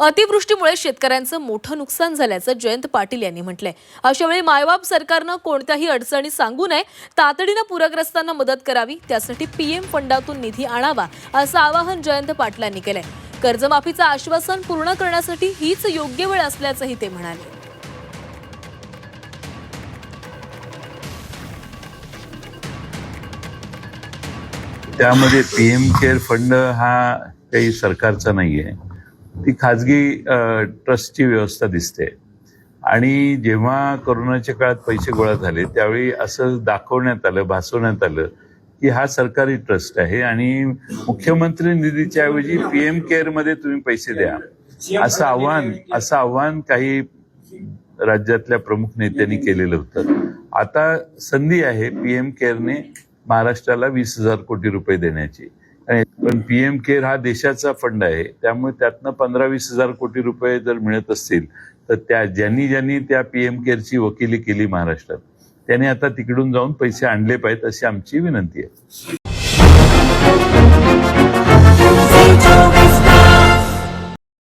अतिवृष्टीमुळे शेतकऱ्यांचं मोठं नुकसान झाल्याचं जयंत पाटील यांनी म्हटलंय. अशा वेळी मायबाप सरकारनं कोणत्याही अडचणी सांगू नये तातडीनं पूरग्रस्तांना मदत करावी त्यासाठी पीएम फंडातून निधी आणावा असं आवाहन जयंत पाटलांनी केलंय. कर्जमाफीचं आश्वासन पूर्ण करण्यासाठी हीच योग्य वेळ असल्याचंही ते म्हणाले. त्यामध्ये पीएम केअर फंड हा काही सरकारचा नाही आहे ती खाजगी ट्रस्टची व्यवस्था दिसते. आणि जेव्हा कोरोनाच्या काळात पैसे गोळा झाले त्यावेळी असं दाखवण्यात आलं भासवण्यात आलं की हा सरकारी ट्रस्ट आहे आणि मुख्यमंत्री निधीच्या ऐवजी पी एम केअरमध्ये तुम्ही पैसे द्या. असं आव्हान असं आव्हान काही राज्यातल्या प्रमुख नेत्यांनी केलेलं होतं. आता संधी आहे पीएम केअरने महाराष्ट्राला वीस हजार कोटी रुपये देण्याची. पण पीएम केअर हा देशाचा फंड आहे त्यामुळे त्यातनं पंधरा वीस हजार कोटी रुपये जर मिळत असतील तर त्या ज्यांनी ज्यांनी त्या पीएम केअरची वकिली केली महाराष्ट्रात त्यांनी आता तिकडून जाऊन पैसे आणले पाहिजेत अशी आमची विनंती आहे.